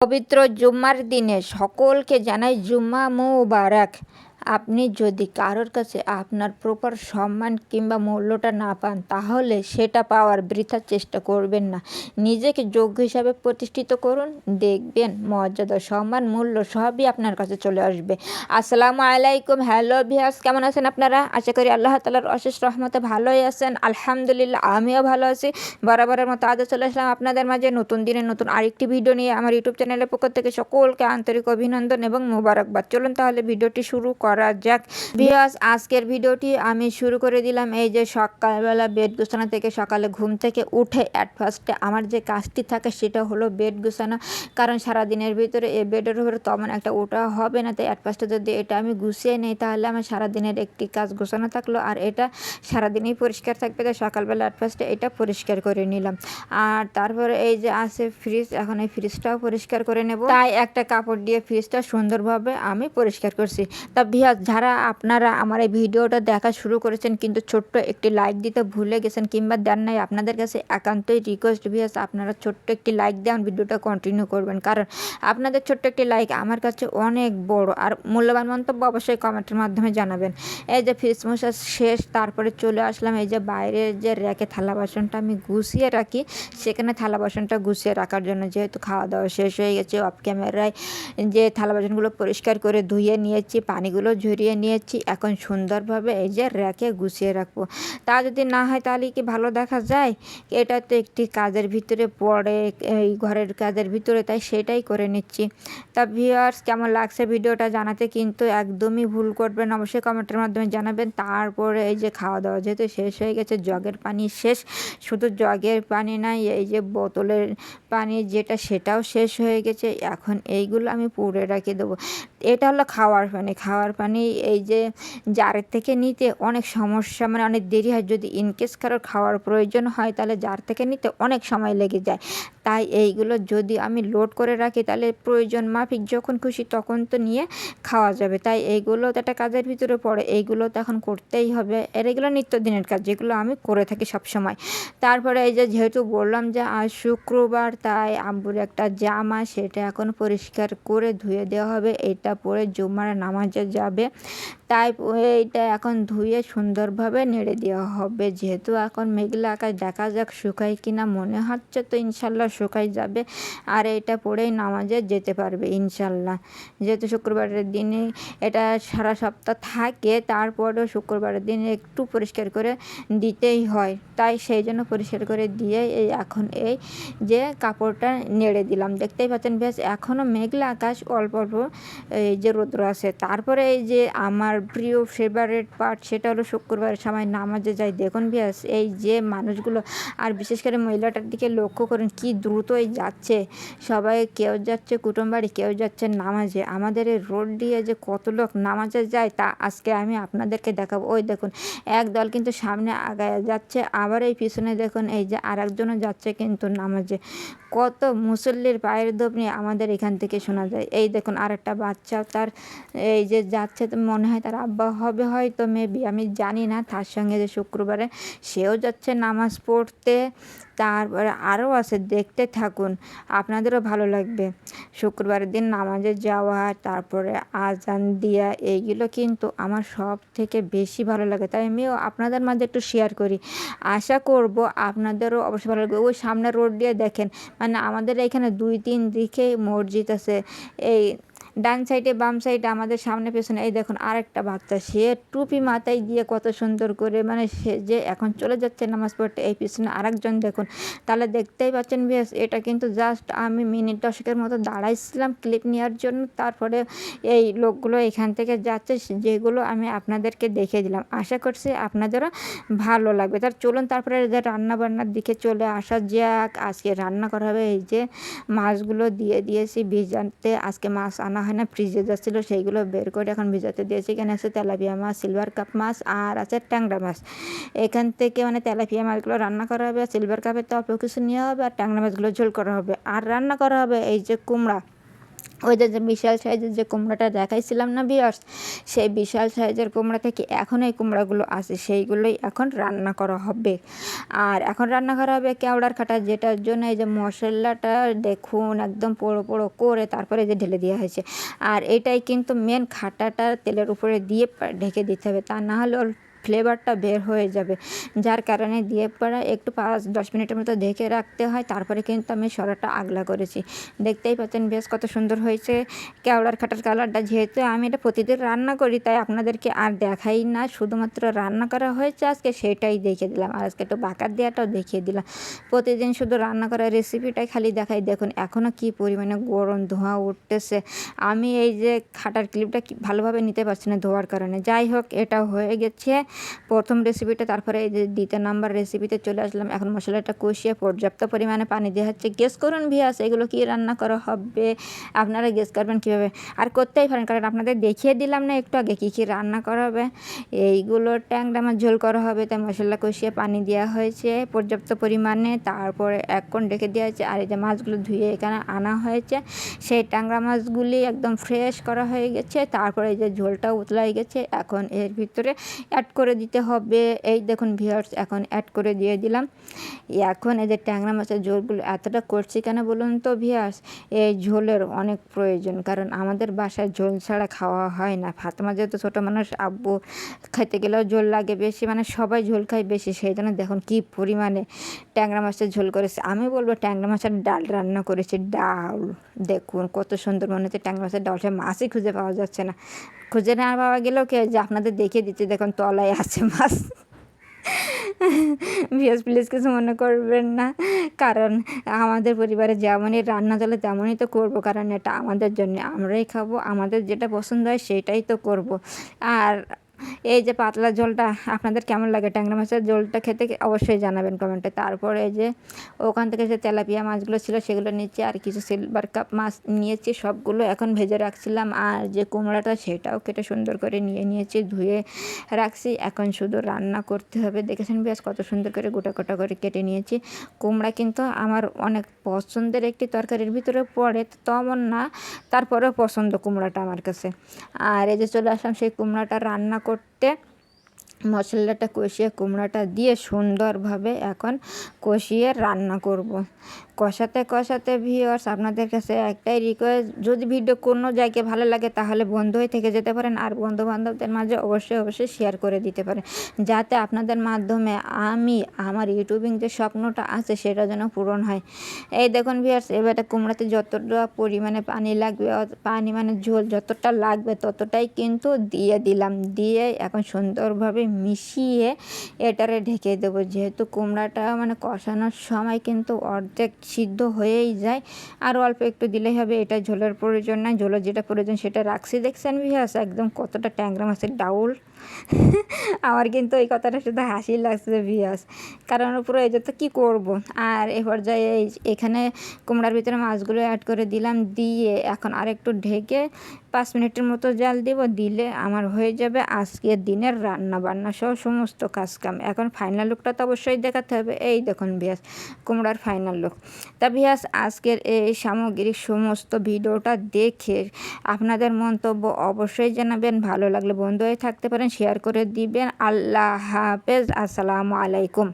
পবিত্র জুম্মার দিনে সকলকে জানাই জুম্মা মুবারক। আপনি যদি কারোর কাছে আপনার প্রপার সম্মান কিংবা মূল্যটা না পান, তাহলে সেটা পাওয়ার বৃথা চেষ্টা করবেন না। নিজেকে যোগ্য হিসাবে প্রতিষ্ঠিত করুন, দেখবেন মর্যাদা, সম্মান, মূল্য সবই আপনার কাছে চলে আসবে। আসসালামু আলাইকুম। হ্যালো ভিয়াস কেমন আছেন আপনারা? আশা করি আল্লাহ তালার অশেষ রহমতে ভালোই আছেন। আলহামদুলিল্লাহ, আমিও ভালো আছি। বরাবরের মতো আজও চলে আসলাম আপনাদের মাঝে নতুন দিনে নতুন আরেকটি ভিডিও নিয়ে। আমার ইউটিউব চ্যানেলের পক্ষ থেকে সকলকে আন্তরিক অভিনন্দন এবং মোবারকবাদ। চলুন তাহলে ভিডিওটি শুরু করা যাক। ভিউয়ার্স, আজকের ভিডিওটি আমি শুরু করে দিলাম। এই যে সকালবেলা বেড গুছানো থেকে সকালে ঘুম থেকে উঠে অ্যাট ফার্স্টে আমার যে কাজটি থাকে সেটা হলো বেড গুছানো। কারণ সারাদিনের ভিতরে এই বেডের উপরে তেমন একটা ওটা হবে না। তাই অ্যাট ফার্স্টে যদি এটা আমি গুছিয়ে নিই, তাহলে আমার সারাদিনের একটি কাজ গোছানো থাকল। আর এটা সারাদিনই পরিষ্কার থাকবে। তাই সকালবেলা অ্যাট ফার্স্টে এটা পরিষ্কার করে নিলাম। আর তারপরে এই যে আছে ফ্রিজ এখন এই ফ্রিজটাও পরিষ্কার করে নেব। তাই একটা কাপড় দিয়ে ফ্রিজটা সুন্দরভাবে আমি পরিষ্কার করছি। তা ভিয়া যারা আপনারা আমার এই ভিডিওটা দেখা শুরু করেছেন কিন্তু ছোট্ট একটি লাইক দিতে ভুলে গেছেন কিংবা দেন নাই, আপনাদের কাছে একান্তই রিকোয়েস্ট ভিয়াস আপনারা ছোট্ট একটি লাইক দেন, ভিডিওটা কন্টিনিউ করবেন। কারণ আপনাদের ছোট্ট একটি লাইক আমার কাছে অনেক বড় আর মূল্যবান মন্তব্য অবশ্যই কমেন্টের মাধ্যমে জানাবেন। এই যে ফিস মশা শেষ, তারপরে চলে আসলাম এই যে বাইরের যে র্যাকে থালা বাসনটা আমি গুছিয়ে রাখি, সেখানে থালা বাসনটা গুছিয়ে রাখার জন্য যেহেতু খাওয়া দাওয়া শেষ হয়ে গেছে অফ ক্যামেরায় যে থালা বাসনগুলো পরিষ্কার করে ধুয়ে নিয়েছি, পানিগুলো ঝরিয়ে নিয়েছি। এখন সুন্দরভাবে এই যে র্যাকে গুছিয়ে রাখব। তা যদি না হয় তাহলে কি ভালো দেখা যায়? এটা তো একটি কাজের ভিতরে পড়ে, এই ঘরের কাজের ভিতরে, তাই সেটাই করে নিচ্ছি। তা ভিউয়ার্স কেমন লাগছে ভিডিওটা জানাতে কিন্তু একদমই ভুল করবেন। অবশ্যই কমেন্টের মাধ্যমে জানাবেন। তারপরে এই যে খাওয়া দাওয়া যেহেতু শেষ হয়ে গেছে, জগের পানি শেষ। শুধু জগের পানি নাই, এই যে বোতলের পানি যেটা, সেটাও শেষ হয়ে গেছে। এখন এইগুলো আমি পুড়ে রাখি দেবো। এটা হলো খাওয়ার পানি। খাওয়ার পানি এই যে জারের থেকে নিতে অনেক সমস্যা মানে অনেক দেরি হয়। যদি ইনকেস কারোর খাওয়ার প্রয়োজন হয়, তাহলে জার থেকে নিতে অনেক সময় লেগে যায়। তাই এইগুলো যদি আমি লোড করে রাখি, তাহলে প্রয়োজন মাফিক যখন খুশি তখন তো নিয়ে খাওয়া যাবে। তাই এইগুলো তো একটা কাজের ভিতরে পড়ে। এইগুলো তো এখন করতেই হবে। এর এগুলো নিত্যদিনের কাজ, যেগুলো আমি করে থাকি সব সময় তারপরে এই যে যেহেতু বললাম যে, আজ শুক্রবার, তাই আব্বুর একটা জামা সেটা এখন পরিষ্কার করে ধুয়ে দেওয়া হবে। এটা পরে জুমার নামাজে যাবে। তাই এইটা এখন ধুয়ে সুন্দরভাবে নেড়ে দেওয়া হবে। যেহেতু এখন মেঘলা আকাশ, দেখা যাক শুকায় কিনা মনে হচ্ছে তো ইনশাল্লাহ শুকাই যাবে। আর এটা পরেই নামাজে যেতে পারবে ইনশাল্লাহ। যেহেতু শুক্রবারের দিনে এটা সারা সপ্তাহ থাকে, তারপরেও শুক্রবারের দিনে একটু পরিষ্কার করে দিতেই হয়। তাই সেই জন্য পরিষ্কার করে দিয়ে এই এখন এই যে কাপড়টা নেড়ে দিলাম। দেখতেই পাচ্ছেন বেশ এখনও মেঘলা আকাশ, অল্প অল্প এই যে রৌদ্র আছে। তারপরে এই যে আমার প্রিয় ফেভারেট পার্ট সেটা হলো শুক্রবারের সময় নামাজে যাই। দেখুন বিয়াস এই যে মানুষগুলো, আর বিশেষ করে মহিলাটার দিকে লক্ষ্য করুন, কি দ্রুতই যাচ্ছে। সবাই কেউ যাচ্ছে কুটুমবাড়ি কেউ যাচ্ছে নামাজে। আমাদের এই রোড দিয়ে যে কত লোক নামাজে যায়, তা আজকে আমি আপনাদেরকে দেখাবো। ওই দেখুন, এক দল কিন্তু সামনে আগায় যাচ্ছে, আবার এই পিছনে দেখুন, এই যে আর একজনও যাচ্ছে কিন্তু নামাজে। কত মুসল্লির পায়ের ধবনি আমাদের এখান থেকে শোনা যায়। এই দেখুন আর একটা বাচ্চা তার, এই যে যাচ্ছে তো মনে হয় তার আব্বা হবে হয়তো মেবি আমি জানি না। তার সঙ্গে যে শুক্রবারে সেও যাচ্ছে নামাজ পড়তে। তারপরে আরও আছে, দেখতে থাকুন। আপনাদেরও ভালো লাগবে। শুক্রবারের দিন নামাজে যাওয়া তারপরে আজান দিয়া, এইগুলো কিন্তু আমার সব থেকে বেশি ভালো লাগে। তাই আমিও আপনাদের মাঝে একটু শেয়ার করি। আশা করব আপনাদেরও অবশ্যই ভালো লাগবে। ওই সামনে রোড দিয়ে দেখেন মানে আমাদের এখানে দুই, তিন দিকে মসজিদ আছে। এই ডান সাইডে, বাম সাইডে, আমাদের সামনে, পেছনে, এই দেখুন আরেকটা বাচ্চা। সে টুপি মাথায় দিয়ে কত সুন্দর করে মানে সে যে এখন চলে যাচ্ছে নামাজ পড়তে, এই পিছনে আরেকজন দেখুন। তাহলে দেখতেই পাচ্ছেন বেশ এটা কিন্তু জাস্ট আমি মিনিট দশকের মতো দাঁড়াইছিলাম ক্লিপ নেওয়ার জন্য। তারপরে এই লোকগুলো এখান থেকে যাচ্ছে, যেগুলো আমি আপনাদেরকে দেখে দিলাম। আশা করছি আপনাদেরও ভালো লাগবে। তার চলুন তারপরে যে রান্না বান্নার দিকে চলে আসা যাক। আজকে রান্না করা হবে এই যে মাছগুলো দিয়ে দিয়েছি ভিজাতে। আজকে মাছ আনা হয় না ফ্রিজে যাচ্ছিল, সেইগুলো বের করে এখন ভিজাতে দিয়েছি। এখানে আছে তেলাপিয়া মাছ সিলভার কাপ মাছ আর আছে ট্যাংরা মাছ। এখান থেকে মানে তেলাপিয়া মাছগুলো রান্না করা হবে সিলভার কাপের তো অল্প কিছু নেওয়া হবে, আর ট্যাংরা মাছগুলো ঝোল করা হবে। আর রান্না করা হবে এই যে কুমড়া। ওই যে বিশাল সাইজের যে কুমড়োটা দেখাইছিলাম না বিয়ার্স সেই বিশাল সাইজের কুমড়া থেকে এখন এই কুমড়াগুলো আছে, সেইগুলোই এখন রান্না করা হবে। আর এখন রান্না করা হবে কেওড়ার কাটা, যেটার জন্য এই যে মশলাটা দেখুন একদম পোড়ো পোড়ো করে তারপরে যে ঢেলে দেওয়া হয়েছে। আর এটাই কিন্তু মেন খাটাটা তেলের উপরে দিয়ে ঢেকে দিতে হবে, তা না হলে ফ্লেভারটা বের হয়ে যাবে। যার কারণে দিয়ে পড়া একটু পাঁচ, দশ মিনিটের মতো দেখে রাখতে হয়। তারপরে কিন্তু আমি সরাটা আগলা করেছি। দেখতেই পাচ্ছেন বেশ কত সুন্দর হয়েছে। কেওড়ার খাটার কালারটা যেহেতু আমি এটা প্রতিদিন রান্না করি, তাই আপনাদেরকে আর দেখাই না। শুধুমাত্র রান্না করা হয়েছে আজকে, সেটাই দেখে দিলাম। আর আজকে একটু বাঁকার দেওয়াটাও দেখিয়ে দিলাম। প্রতিদিন শুধু রান্না করার রেসিপিটাই খালি দেখাই। দেখুন এখনও কি পরিমাণে গরম ধোঁয়া উঠতেছে। আমি এই যে খাটার ক্লিপটা ভালোভাবে নিতে পারছি না ধোয়ার কারণে। যাই হোক এটা হয়ে গেছে। প্রথম রেসিপিটা তারপরে এই যে দ্বিতীয় নাম্বার রেসিপিতে চলে আসলাম। এখন মশলাটা কষিয়ে পর্যাপ্ত পরিমাণে পানি দেওয়া হচ্ছে গেস করুন ভিয়াস এগুলো কি রান্না করা হবে? আপনারা গেস করবেন কীভাবে? আর করতেই পারেন, কারণ আপনাদের দেখিয়ে দিলাম না একটু আগে কী কী রান্না করা হবে। এইগুলো ট্যাংরা আমার ঝোল করা হবে, তাই মশলা কষিয়ে পানি দেওয়া হয়েছে পর্যাপ্ত পরিমাণে। তারপরে এক কোণ রেখে দেওয়া হয়েছে, আর এই যে মাছগুলো ধুয়ে এখানে আনা হয়েছে। সেই ট্যাংরা মাছগুলি একদম ফ্রেশ করা হয়ে গেছে। তারপরে এই যে ঝোলটা উতলাই গেছে। এখন এর ভিতরে অ্যাড করে দিতে হবে। এই দেখুন ভিওর্স এখন অ্যাড করে দিয়ে দিলাম। এখন এই যে ট্যাংরা মাছের ঝোলগুলো এতটা করছি কেন বলুন তো ভিয়ার্স এই ঝোলের অনেক প্রয়োজন, কারণ আমাদের বাসায় ঝোল ছাড়া খাওয়া হয় না। ফাতেমা যেহেতু ছোটো মানুষ, আব্বু খাইতে গেলেও ঝোল লাগে বেশি মানে সবাই ঝোল খায় বেশি, সেই জন্য দেখুন কী পরিমাণে ট্যাংরা মাছের ঝোল করেছে। আমি বলব ট্যাংরা মাছের ডাল রান্না করেছি, ডাল। দেখুন, কত সুন্দর মনে হচ্ছে ট্যাংরা মাছের ডালসে মাছই খুঁজে পাওয়া যাচ্ছে না। খুঁজে না পাওয়া গেলেও কে যে আপনাদের দেখিয়ে দিচ্ছে, দেখুন তলায় আছে মাছ। ভিএস প্লিজ কিছু মনে করবেন না, কারণ আমাদের পরিবারে যেমনই রান্না চলে, তেমনই তো করব, কারণ এটা আমাদের জন্য, আমরাই খাব, আমাদের যেটা পছন্দ হয় সেটাই তো করব। আর এই যে পাতলা ঝোলটা, আপনাদের কেমন লাগে? ট্যাংরা মাছের ঝোলটা খেতে অবশ্যই জানাবেন কমেন্টে তারপরে যে ওখান থেকে যে তেলাপিয়া মাছগুলো ছিল, সেগুলো নিচে আর কিছু সিলভার কাপ মাছ নিয়েছি, সবগুলো এখন ভেজে রাখছিলাম। আর যে কুমড়াটা, সেটাও কেটে সুন্দর করে নিয়ে নিয়েছি, ধুয়ে রাখছি। এখন শুধু রান্না করতে হবে। দেখেছেন বেশ কত সুন্দর করে গোটা গোটা করে কেটে নিয়েছি। কুমড়া কিন্তু আমার অনেক পছন্দের একটি তরকারির ভিতরে পড়ে তেমন না, তারপরেও পছন্দ কুমড়াটা আমার কাছে। আর এই যে চলে আসলাম, সেই কুমড়াটা রান্না করতে মশলাটা কষিয়ে, কুমড়াটা দিয়ে সুন্দরভাবে এখন কষিয়ে রান্না করব। কষাতে কষাতে ভিওর্স আপনাদের কাছে একটাই রিকোয়েস্ট যদি ভিডিও কোনো জায়গায় ভালো লাগে তাহলে বন্ধু হয়ে থেকে যেতে পারেন আর বন্ধু বান্ধবদের মাঝে অবশ্যই অবশ্যই শেয়ার করে দিতে পারেন। যাতে আপনাদের মাধ্যমে আমি, আমার ইউটিউবিং যে স্বপ্নটা আছে সেটা যেন পূরণ হয়। এই দেখুন ভিওর্স এবারে কুমড়াতে যতটা পরিমাণে পানি লাগবে, পানি মানে ঝোল যতটা লাগবে ততটাই কিন্তু দিয়ে দিলাম। দিয়ে এখন সুন্দরভাবে মিশিয়ে এটারে ঢেকে দেবো। যেহেতু কুমড়াটা মানে কষানোর সময় কিন্তু অর্ধেক সিদ্ধ হয়েই যায়। আর অল্প একটু দিলেই হবে, এটা ঝোলের প্রয়োজন নাই। ঝোলের যেটা প্রয়োজন সেটা রাখছি। দেখছেন বিহাস একদম কতটা ট্যাংরা মাছের ডাউল। আমার কিন্তু এই কথাটা শুধু হাসি লাগছে ভিয়াস কারণ পুরো এই তো কী করব? আর এ পর্যায়ে এখানে কুমড়ার ভিতরে মাছগুলো অ্যাড করে দিলাম, দিয়ে এখন আর একটু ঢেকে পাঁচ মিনিটের মতো জাল দিব, দিলে আমার হয়ে যাবে আজকের দিনের রান্না বান্না সহ সমস্ত কাজকাম। এখন ফাইনাল লুকটা তো অবশ্যই দেখাতে হবে। এই দেখুন ভিয়াস কুমড়ার ফাইনাল লুক তা ভিয়াস আজকের এই সামগ্রিক সমস্ত ভিডিওটা দেখে আপনাদের মন্তব্য অবশ্যই জানাবেন। ভালো লাগলে বন্ধু হয়ে থাকতে পারেন শেয়ার করে দিবেন। আল্লাহ হাফেজ। আসসালামু আলাইকুম।